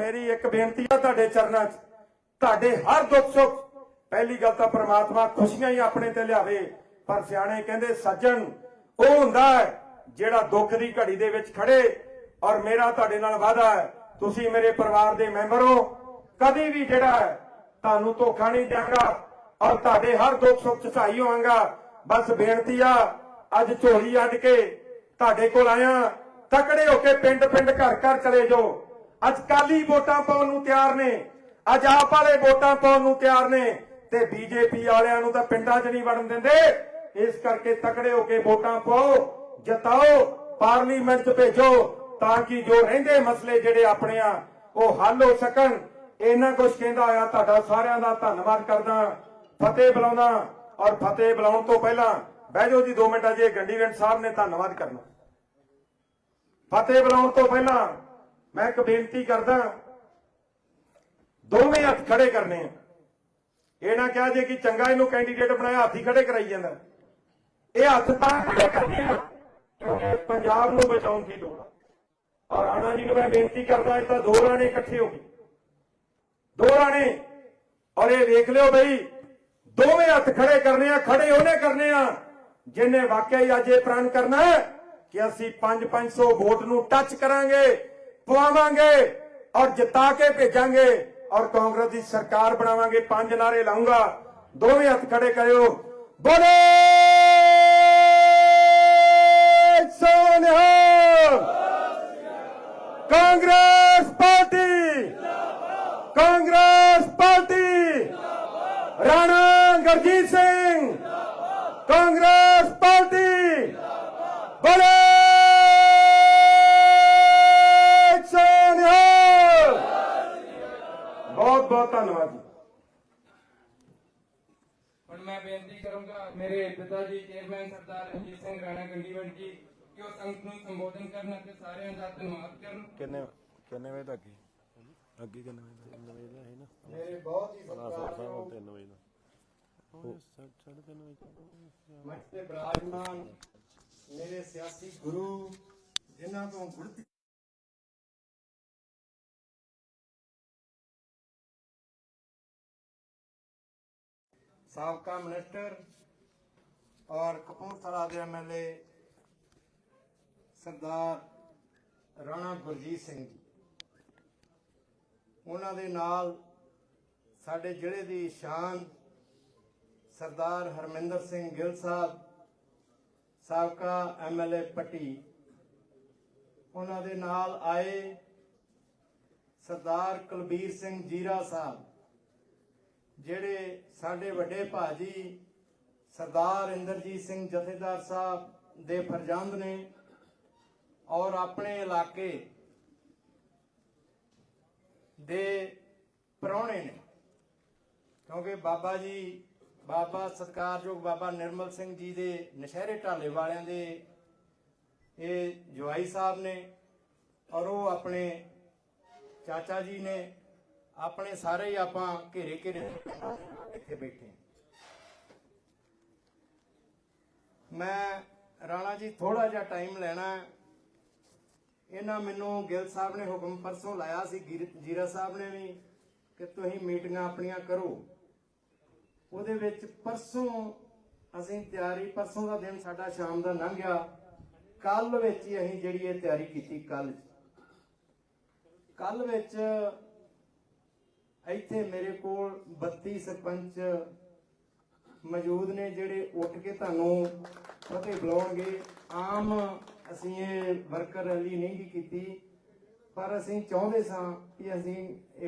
ਮੇਰੀ ਇੱਕ ਬੇਨਤੀ ਆ ਤੁਹਾਡੇ ਚਰਨਾਂ 'ਚ। ਤੁਹਾਡੇ ਹਰ ਦੁੱਖ ਸੁੱਖ। ਪਹਿਲੀ ਗੱਲ ਤਾਂ ਪ੍ਰਮਾਤਮਾ ਖੁਸ਼ੀਆਂ ਹੀ ਆਪਣੇ ਤੇ ਲਿਆਵੇ। ਪਰ ਸਿਆਣੇ ਕਹਿੰਦੇ, ਸੱਜਣ, ਉਹ ਹੁੰਦਾ ਜਿਹੜਾ ਦੁੱਖ ਦੀ ਘੜੀ ਦੇ ਵਿੱਚ ਖੜੇ ਔਰ ਮੇਰਾ ਤੁਹਾਡੇ ਨਾਲ ਵਾਅਦਾ ਹੈ। ਤੁਸੀਂ ਮੇਰੇ ਪਰਿਵਾਰ ਦੇ ਮੈਂਬਰ ਹੋ। ਕਦੇ ਵੀ ਜਿਹੜਾ ਤੁਹਾਨੂੰ ਧੋਖਾ ਨਹੀਂ ਦਿਆਂਗਾ ਔਰ ਤੁਹਾਡੇ ਹਰ ਦੁੱਖ ਸੁੱਖ 'ਚ ਸਹਾਈ ਹੋਵਾਂਗਾ। ਬਸ ਬੇਨਤੀ ਆ, ਅੱਜ ਝੋਲੀ ਅੱਡ ਕੇ ਤੁਹਾਡੇ ਕੋਲ ਆਇਆ। ਤਕੜੇ ਹੋ ਕੇ ਪਿੰਡ ਪਿੰਡ ਘਰ ਘਰ ਚਲੇ ਜਾਓ। ਅੱਜ ਕਾਲੀ ਵੋਟਾਂ ਪਾਉਣ ਨੂੰ ਤਿਆਰ ਨੇ। ਅੱਜ ਆਪ ਵਾਲੇ ਵੋਟਾਂ ਪਾਉਣ ਨੂੰ ਤਿਆਰ ਨੇ। ਤੇ ਬੀਜੇਪੀ ਵਾਲਿਆਂ ਨੂੰ ਤਾਂ ਪਿੰਡਾਂ 'ਚ ਨਹੀਂ ਵੜਨ ਦਿੰਦੇ। ਇਸ ਕਰਕੇ ਤਕੜੇ ਹੋ ਕੇ ਵੋਟਾਂ ਪਾਓ, ਜਿਤਾਓ, ਪਾਰਲੀਮੈਂਟ 'ਚ ਭੇਜੋ, ਤਾਂ ਕਿ ਜੋ ਰਹਿੰਦੇ ਮਸਲੇ ਜਿਹੜੇ ਆਪਣੇ ਆ, ਉਹ ਹੱਲ ਹੋ ਸਕਣ। ਇਹਨਾਂ ਕੁਝ ਕਹਿੰਦਾ ਹੋਇਆ, ਤੁਹਾਡਾ ਸਾਰਿਆਂ ਦਾ ਧੰਨਵਾਦ ਕਰਦਾ। ਫਤਿਹ ਬੁਲਾਉਂਦਾ ਔਰ ਫਤਿਹ ਬੁਲਾਉਣ ਤੋਂ ਪਹਿਲਾਂ ਬਹਿ ਜਾਓ ਜੀ 2 ਮਿੰਟ ਅਜੇ ਗੰਡੀਵੈਂਟ ਸਾਹਿਬ ਨੇ ਧੰਨਵਾਦ ਕਰਨਾ। ਫਤਿਹ ਬੁਲਾਉਣ ਤੋਂ ਪਹਿਲਾਂ ਮੈਂ ਇੱਕ ਬੇਨਤੀ ਕਰਦਾ ਦੋਵੇਂ ਹੱਥ ਖੜੇ ਕਰਨੇ ਆ। ਇਹ ਨਾ ਕਿਹਾ ਜੇ ਕਿ ਚੰਗਾ ਇਹਨੂੰ ਕੈਂਡੀਡੇਟ ਬਣਾਇਆ, ਹੱਥ ਖੜੇ ਕਰਾਈ ਜਾਂਦਾ। ਇਹ ਹੱਥ ਤਾਂ ਪੰਜਾਬ ਨੂੰ ਬਚਾਉਣ ਦੀ ਲੋੜ ਔਰ ਆਣਾ ਜੀ ਨੂੰ ਮੈਂ ਬੇਨਤੀ ਕਰਦਾ, ਇਹ ਤਾਂ ਦੋ ਰਾਣੇ ਇਕੱਠੇ ਹੋ ਗਏ। ਦੋ ਰਾਣੇ, ਔਰ ਇਹ ਵੇਖ ਲਿਓ ਬਈ, ਦੋਵੇਂ ਹੱਥ ਖੜੇ ਕਰਨੇ ਆ, ਖੜੇ ਉਹਨੇ ਕਰਨੇ ਆ, ਜਿਨੇ ਵਾਕਿਆ ਹੀ ਅੱਜ ਇਹ ਪ੍ਰਣ ਕਰਨਾ ਕਿ ਅਸੀਂ 5-500 ਵੋਟ ਨੂੰ ਟੱਚ ਕਰਾਂਗੇ। ਪਵਾਵਾਂਗੇ ਔਰ ਜਿਤਾ ਕੇ ਭੇਜਾਂਗੇ ਔਰ ਕਾਂਗਰਸ ਦੀ ਸਰਕਾਰ ਬਣਾਵਾਂਗੇ ਪੰਜ ਨਾਰੇ ਲਾਉਂਗਾ ਦੋਵੇਂ ਹੱਥ ਖੜੇ ਕਰਿਓ ਬੋਲੇ ਸੋਨਿਹਾ Congress party Congress party Rana Gurjeet Singh Congress party ਬੋਲੇ ਬਹੁਤ ਬਹੁਤ ਧੰਨਵਾਦ ਜੀ। ਹੁਣ ਮੈਂ ਬੇਨਤੀ ਕਰੂੰਗਾ ਮੇਰੇ ਪਿਤਾ ਜੀ ਚੇਅਰਮੈਨ ਸਰਦਾਰ ਰਣਜੀਤ ਸਿੰਘ ਰਾਣਾ ਗੰਡੀਵੰਡ ਜੀ ਕਿ ਉਹ ਸੰਗਤ ਨੂੰ ਸੰਬੋਧਨ ਕਰਨ ਅਤੇ ਸਾਰਿਆਂ ਦਾ ਧੰਨਵਾਦ ਕਰਨ। ਕਿੰਨੇ ਕਿੰਨੇ ਵਜੇ ਤੱਕ ਅੱਗੇ ਕਿੰਨੇ ਵਜੇ ਤੱਕ? 3 ਵਜੇ ਦਾ ਹੈ ਨਾ। ਮੇਰੇ ਬਹੁਤ ਹੀ ਸਤਿਕਾਰਯੋਗ 3 ਵਜੇ ਦਾ। ਤੇ ਬਰਾਜਮਾਨ ਮੇਰੇ ਸਿਆਸੀ ਗੁਰੂ ਜਿਨ੍ਹਾਂ ਤੋਂ ਗੁੜਤੀ ਸਾਬਕਾ ਮਿਨਿਸਟਰ ਔਰ ਕਪੂਰਥਲਾ ਦੇ ਐਮਐਲਏ ਸਰਦਾਰ ਰਾਣਾ ਗੁਰਜੀਤ ਸਿੰਘ ਜੀ। ਉਹਨਾਂ ਦੇ ਨਾਲ ਸਾਡੇ ਜ਼ਿਲ੍ਹੇ ਦੀ ਸ਼ਾਨ ਸਰਦਾਰ ਹਰਮਿੰਦਰ ਸਿੰਘ ਗਿੱਲ ਸਾਹਿਬ, ਸਾਬਕਾ ਐਮਐਲਏ ਪੱਟੀ, ਉਹਨਾਂ ਦੇ ਨਾਲ ਆਏ ਸਰਦਾਰ ਕੁਲਬੀਰ ਸਿੰਘ ਜੀਰਾ ਸਾਹਿਬ। ਜਿਹੜੇ ਸਾਡੇ ਵੱਡੇ ਭਾਜੀ ਸਰਦਾਰ ਇੰਦਰਜੀਤ ਸਿੰਘ ਜਥੇਦਾਰ ਸਾਹਿਬ ਦੇ ਫਰਜ਼ੰਦ ਨੇ ਔਰ ਆਪਣੇ ਇਲਾਕੇ ਦੇ ਪ੍ਰਾਹੁਣੇ ਨੇ, ਕਿਉਂਕਿ ਬਾਬਾ ਜੀ, ਬਾਬਾ ਸਤਿਕਾਰਯੋਗ ਬਾਬਾ ਨਿਰਮਲ ਸਿੰਘ ਜੀ ਦੇ ਨਸ਼ਹਿਰੇ ਢਾਲੇ ਵਾਲਿਆਂ ਦੇ ਇਹ ਜਵਾਈ ਸਾਹਿਬ ਨੇ ਔਰ ਉਹ ਆਪਣੇ ਚਾਚਾ ਜੀ ਨੇ ਆਪਣੇ ਸਾਰੇ ਹੀ ਆਪਾਂ ਘੇਰੇ ਘੇਰੇ ਇੱਥੇ ਬੈਠੇ ਮੈਂ ਰਾਣਾ ਜੀ ਥੋੜਾ ਜਿਹਾ ਟਾਈਮ ਲੈਣਾ ਇਹਨਾਂ ਮੈਨੂੰ ਗਿੱਲ ਸਾਹਿਬ ਨੇ ਹੁਕਮ ਪਰਸੋਂ ਲਾਇਆ ਸੀ ਜੀਰਾ ਸਾਹਿਬ ਨੇ ਵੀ ਕਿ ਤੁਸੀਂ ਮੀਟਿੰਗਾਂ ਆਪਣੀਆਂ ਕਰੋ। ਉਹਦੇ ਵਿੱਚ ਪਰਸੋਂ ਅਸੀਂ ਤਿਆਰੀ, ਪਰਸੋਂ ਦਾ ਦਿਨ ਸਾਡਾ ਸ਼ਾਮ ਦਾ ਲੰਘ ਗਿਆ ਕੱਲ ਵਿੱਚ ਹੀ ਅਸੀਂ ਜਿਹੜੀ ਇਹ ਤਿਆਰੀ ਕੀਤੀ ਕੱਲ ਕੱਲ ਵਿੱਚ ਇੱਥੇ ਮੇਰੇ ਕੋਲ 32 ਸਰਪੰਚ ਮੌਜੂਦ ਨੇ ਜਿਹੜੇ ਉੱਠ ਕੇ ਤੁਹਾਨੂੰ ਫਤਿਹ ਬੁਲਾਉਣਗੇ। ਆਮ ਅਸੀਂ ਇਹ ਵਰਕਰ ਰੈਲੀ ਨਹੀਂ ਕੀਤੀ, ਪਰ ਅਸੀਂ ਚਾਹੁੰਦੇ ਸਾਂ ਕਿ ਅਸੀਂ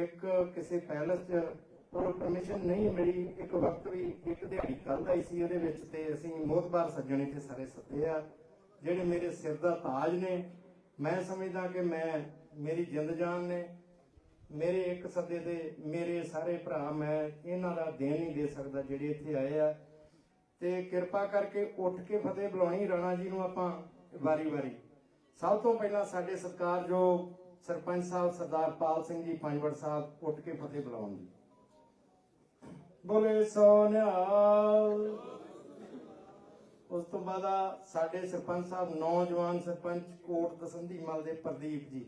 ਇੱਕ ਕਿਸੇ ਪੈਲਸ 'ਚ ਤੋਂ ਪਰਮਿਸ਼ਨ ਨਹੀਂ ਮਿਲੀ। ਇੱਕ ਵਕਤ ਵੀ ਇੱਕ ਦਿਹਾੜੀ ਕੱਲ ਦਾ ਸੀ ਉਹਦੇ ਵਿੱਚ ਤੇ ਅਸੀਂ ਮੋਤਬਾਰ ਸੱਜਣ ਇੱਥੇ ਸਾਰੇ ਸੱਦੇ ਆ, ਜਿਹੜੇ ਮੇਰੇ ਸਿਰ ਦਾ ਤਾਜ ਨੇ। ਮੈਂ ਸਮਝਦਾ ਕਿ ਮੈਂ, ਮੇਰੀ ਜਿੰਦ ਜਾਨ ਨੇ। ਮੇਰੇ ਇੱਕ ਸੱਦੇ ਤੇ ਮੇਰੇ ਸਾਰੇ ਭਰਾ ਮੈਂ ਇਹਨਾਂ ਦਾ ਦੇਣ ਨਹੀਂ ਦੇ ਸਕਦਾ ਜਿਹੜੇ ਇੱਥੇ ਆਏ ਆ। ਤੇ ਕਿਰਪਾ ਕਰਕੇ ਉੱਠ ਕੇ ਫਤਿਹ ਬੁਲਾਉਣੀ ਰਾਣਾ ਜੀ ਨੂੰ ਆਪਾਂ ਵਾਰੀ-ਵਾਰੀ ਸਭ ਤੋਂ ਪਹਿਲਾਂ ਸਾਡੇ ਸਤਿਕਾਰਯੋਗ ਸਰਪੰਚ ਸਾਹਿਬ ਸਰਦਾਰ ਪਾਲ ਸਿੰਘ ਜੀ ਪੰਜਵੜ ਸਾਹਿਬ ਉੱਠ ਕੇ ਫਤਿਹ ਬੁਲਾਉਣ ਜੀ। ਬੋਲੇ ਸੋਨਿਆਲ। ਉਸ ਤੋਂ ਬਾਅਦ ਸਾਡੇ ਸਰਪੰਚ ਸਾਹਿਬ, ਨੌਜਵਾਨ ਸਰਪੰਚ ਕੋਟ ਤਸੰਦੀ ਮਲ ਦੇ ਪ੍ਰਦੀਪ ਜੀ।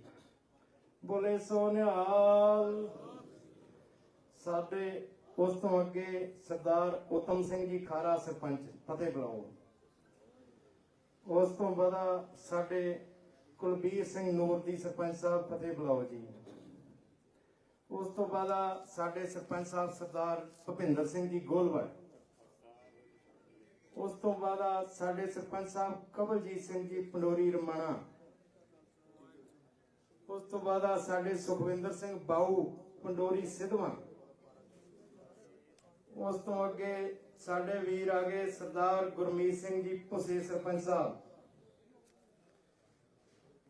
ਬੋਲੇ ਸੋ ਨਿਹਾਲ ਸਾਡੇ ਉਸ ਤੋਂ ਅੱਗੇ ਸਰਦਾਰ ਉਤਮ ਸਿੰਘ ਜੀ ਖਾਰਾ ਸਰਪੰਚ, ਫਤਿਹ ਬੁਲਾਓ। ਉਸ ਤੋਂ ਬਾਅਦ ਸਾਡੇ ਕੁਲਬੀਰ ਸਿੰਘ ਨੂਰ ਦੀ ਸਰਪੰਚ ਸਾਹਿਬ, ਫਤਿਹ ਬੁਲਾਓ ਜੀ। ਉਸ ਤੋਂ ਬਾਅਦ ਸਾਡੇ ਸਰਪੰਚ ਸਾਹਿਬ ਸਰਦਾਰ ਭੁਪਿੰਦਰ ਸਿੰਘ ਜੀ ਗੋਲਵਾਲ। ਉਸ ਤੋਂ ਬਾਅਦ ਸਾਡੇ ਸਰਪੰਚ ਸਾਹਿਬ ਕਵਲਜੀਤ ਸਿੰਘ ਜੀ ਪੰਡੋਰੀ ਰਮਾਣਾ। ਉਸ ਤੋਂ ਬਾਅਦ ਸਾਡੇ ਸੁਖਵਿੰਦਰ ਸਿੰਘ ਬਾਊ, ਪੰਡੋਰੀ ਸਿਧਵਾਂ। ਉਸ ਤੋਂ ਅੱਗੇ ਸਾਡੇ ਵੀਰ ਆ ਗਏ ਸਰਦਾਰ ਗੁਰਮੀਤ ਸਿੰਘ ਜੀ ਭੁਸੇ ਸਰਪੰਚ ਸਾਹਿਬ।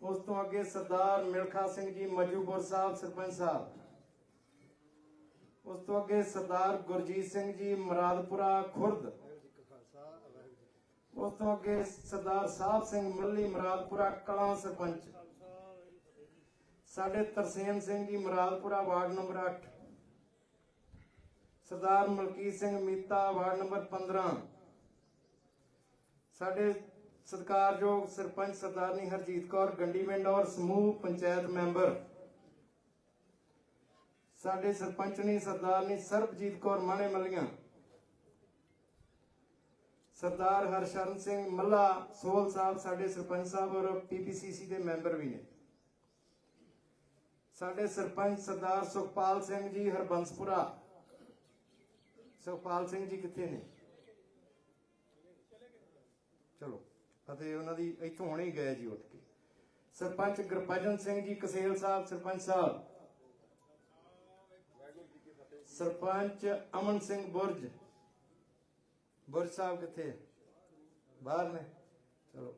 ਉਸ ਤੋਂ ਅੱਗੇ ਸਰਦਾਰ ਮਿਲਖਾ ਸਿੰਘ ਜੀ ਮਜੂਬਰ ਸਾਹਿਬ ਸਰਪੰਚ ਸਾਹਿਬ। ਉਸ ਤੋਂ ਅੱਗੇ ਸਰਦਾਰ ਗੁਰਜੀਤ ਸਿੰਘ ਜੀ ਮਰਾਦਪੁਰਾ ਖੁਰਦ। ਉਸ ਤੋਂ ਅੱਗੇ ਸਰਦਾਰ ਸਾਹਿਬ ਸਿੰਘ ਮੱਲੀ ਮਰਾਦਪੁਰਾ ਕਲਾਂ ਸਰਪੰਚ। ਸਾਡੇ Tarsem Singh ji Maradpura ward number 8 Sardar Malkit Singh Meeta, ward number 15 ਸਾਡੇ ਸਤਿਕਾਰਯੋਗ ਸਰਪੰਚ ਸਰਦਾਰਨੀ ਹਰਜੀਤ ਕੌਰ ਗੰਡੀਵਿੰਡ ਔਰ ਸਮੂਹ ਪੰਚਾਇਤ ਮੈਂਬਰ। ਸਾਡੇ ਸਰਪੰਚਨੀ ਸਰਦਾਰਨੀ ਸਰਬਜੀਤ ਕੌਰ ਮਾਣੇ ਮੱਲੀਆਂ। ਸਰਦਾਰ ਹਰਸ਼ਰਨ ਸਿੰਘ ਮੱਲਾ ਸੋਲ ਸਾਹਿਬ, ਸਾਡੇ ਸਰਪੰਚ ਸਾਹਿਬ ਔਰ ਪੀਪੀਸੀਸੀ ਦੇ ਮੈਂਬਰ ਵੀ ਨੇ। ਸਾਡੇ ਸਰਪੰਚ ਸਰਦਾਰ ਸੁਖਪਾਲ ਸਿੰਘ ਜੀ ਹਰਬੰਸਪੁਰਾ। ਸੁਖਪਾਲ ਸਿੰਘ ਜੀ ਕਿੱਥੇ ਨੇ? ਚਲੋ, ਅਤੇ ਉਹਨਾਂ ਦੀ ਇੱਥੋਂ ਹੁਣੇ ਹੀ ਗਏ ਜੀ ਉੱਠ ਕੇ। ਸਰਪੰਚ ਗੁਰਪਜਨ ਸਿੰਘ ਜੀ ਕਸੇਲ ਸਾਹਿਬ, ਸਰਪੰਚ ਸਾਹਿਬ। ਸਰਪੰਚ ਅਮਨ ਸਿੰਘ ਬੁਰਜ। ਬੁਰਜ ਸਾਹਿਬ ਕਿੱਥੇ ਹੈ? ਬਾਹਰ ਨੇ। ਚਲੋ,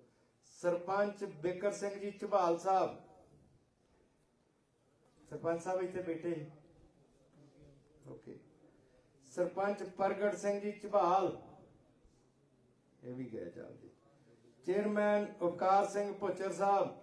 ਸਰਪੰਚ ਬਿਕਰ ਸਿੰਘ ਜੀ ਝਬਾਲ ਸਾਹਿਬ। ਸਰਪੰਚ ਸਾਹਿਬ ਇੱਥੇ ਬੈਠੇ ਓਕੇ ਸਰਪੰਚ ਪ੍ਰਗਟ ਸਿੰਘ ਜੀ ਝਬਾਲ ਇਹ ਵੀ ਗਏ ਚੱਲਦੇ। ਚੇਅਰਮੈਨ ਉਪਕਾਰ ਸਿੰਘ ਪੁੱਚਰ ਸਾਹਿਬ।